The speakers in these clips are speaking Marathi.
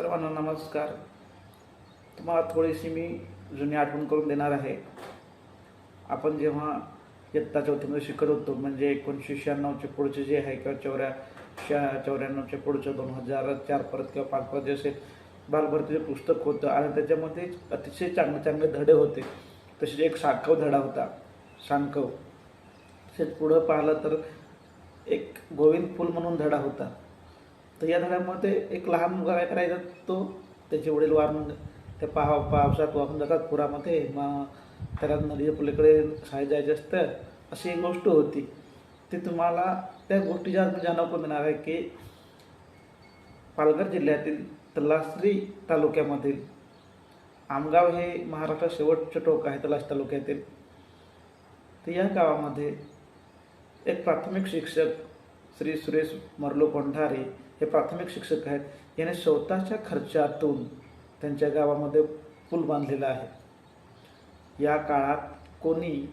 सर्वांना नमस्कार. तुम्हाला थोडीशी मी जुनी आठवण करून देणार आहे. आपण जेव्हा इयत्ता चौथीमध्ये शिकत होतो म्हणजे एकोणीसशे शहाण्णवचे पुढचे जे आहे किंवा चौऱ्या शहा चौऱ्याण्णवचे पुढचं दोन हजार चार परत किंवा पाच परत जे असेल बालभारतीचं पुस्तक होतं आणि त्याच्यामध्ये अतिशय चांगले चांगले धडे होते. तसेच एक साखव धडा होता. शानकव तसेच पुढं पाहिलं तर एक गोविंद फुल म्हणून धडा होता. तर या धड्यामध्ये एक लहान मुलगा काय करायचा तो त्याचे वडील वारून ते पाव पावसात वाहून जातात पुरामध्ये. मग त्याला नदीच्या पलीकडे शाळेत जायचं असतं. अशी एक गोष्ट होती. ती तुम्हाला त्या गोष्टीच्या मी जाणव देणार आहे की पालघर जिल्ह्यातील तलासरी तालुक्यामधील आमगाव हे महाराष्ट्रात शेवटचं टोक आहे तलास तालुक्यातील. तर या गावामध्ये एक प्राथमिक शिक्षक श्री सुरेश मरलो कोंढारे हे प्राथमिक शिक्षक आहेत. याने स्वतःच्या खर्चातून त्यांच्या गावामध्ये पूल बांधलेला आहे. या काळात कोणी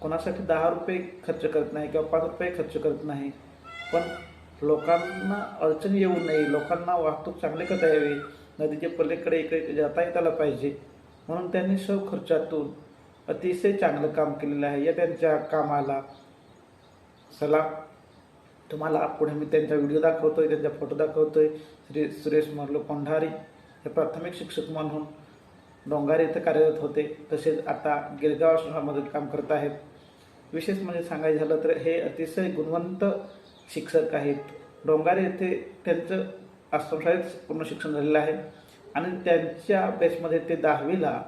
कोणासाठी दहा रुपये खर्च करत नाही किंवा पाच रुपये खर्च करत नाही पण लोकांना अडचण येऊ नये लोकांना वाहतूक चांगली करता यावी नदीच्या पलीकडे इकडे जाता येताला पाहिजे. म्हणून त्यांनी सर्व खर्चातून अतिशय चांगलं काम केलेलं आहे. या त्यांच्या कामाला सलाम. तुम्हाला पुढे मी त्यांचा व्हिडिओ दाखवतोय त्यांचा फोटो दाखवतोय. श्री सुरेश मर्लो कोंढारी हे प्राथमिक शिक्षक म्हणून डोंगारी इथं कार्यरत होते. तसेच आता गिरगाव शहरामध्ये काम करत आहेत. विशेष म्हणजे सांगायचं झालं तर हे अतिशय गुणवंत शिक्षक आहेत. डोंगारी येथे त्यांचं आश्रमशाळेत पूर्ण शिक्षण झालेलं आहे. आणि त्यांच्या बेसमध्ये ते दहावीला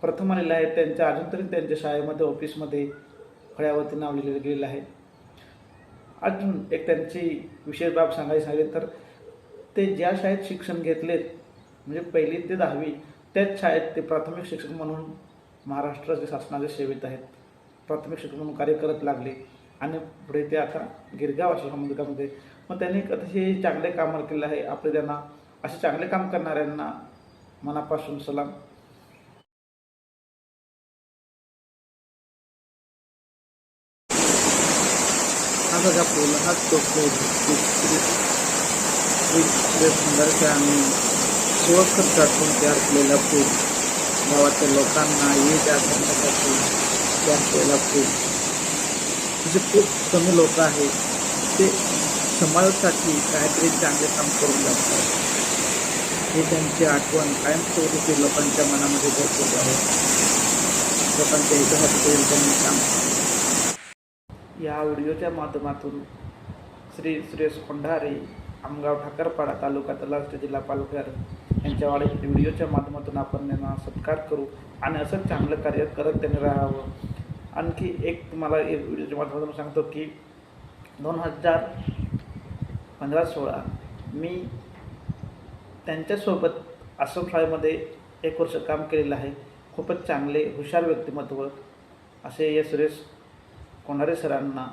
प्रथम आलेलं आहे त्यांच्या अजून तरी त्यांच्या शाळेमध्ये ऑफिसमध्ये फळ्यावरती नाव लिहिलेलं गेलेलं आहे. अजून एक त्यांची विशेष बाब सांगायची सांगितली तर ते ज्या शाळेत शिक्षण घेतलेत म्हणजे पहिली ते दहावी त्याच शाळेत ते प्राथमिक शिक्षक म्हणून महाराष्ट्राच्या शासनाच्या सेवेत आहेत. प्राथमिक शिक्षक म्हणून कार्य करत लागले आणि पुढे ते आता गिरगाव आश्रमामध्ये मग त्यांनी अतिशय चांगले कामं केलं आहे. आपले त्यांना असे चांगले काम करणाऱ्यांना मनापासून सलाम. बघा पूल हा टोकलो सुंदरच्या आणि स्वखर्चातून तयार केलेला पूल गावातील लोकांना ये जा करण्यासाठी तयार केलेला पूल जे म्हणजे खूप कमी लोक आहेत ते समाजासाठी काहीतरी चांगले काम करून लागतात हे त्यांची आठवण कायमस्वरूपी लोकांच्या मनामध्ये भरपूर आहे. लोकांच्या हितासाठी त्यांनी काम या व्हिडिओच्या माध्यमातून श्री सुरेश कोंढारे आमगाव ठाकरपाडा तालुका तलाष्ट जिल्हा पालघर यांच्या वाढ व्हिडिओच्या माध्यमातून आपण त्यांना सत्कार करू आणि असंच चांगलं कार्य करत त्यांनी राहावं. आणखी एक तुम्हाला एक व्हिडिओच्या माध्यमातून सांगतो की दोन हजार पंधरा सोळा मी त्यांच्यासोबत आश्रमशाळेमध्ये एक वर्ष काम केलेलं आहे. खूपच चांगले हुशार व्यक्तिमत्व असे या सुरेश कोणारे सरांना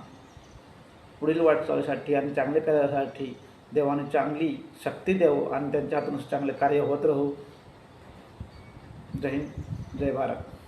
पुढील वाटचालीसाठी आणि चांगले कार्यासाठी देवाने चांगली शक्ती द्यावं आणि त्यांच्या हातून चांगले कार्य होत राहू. जय हिंद जय भारत.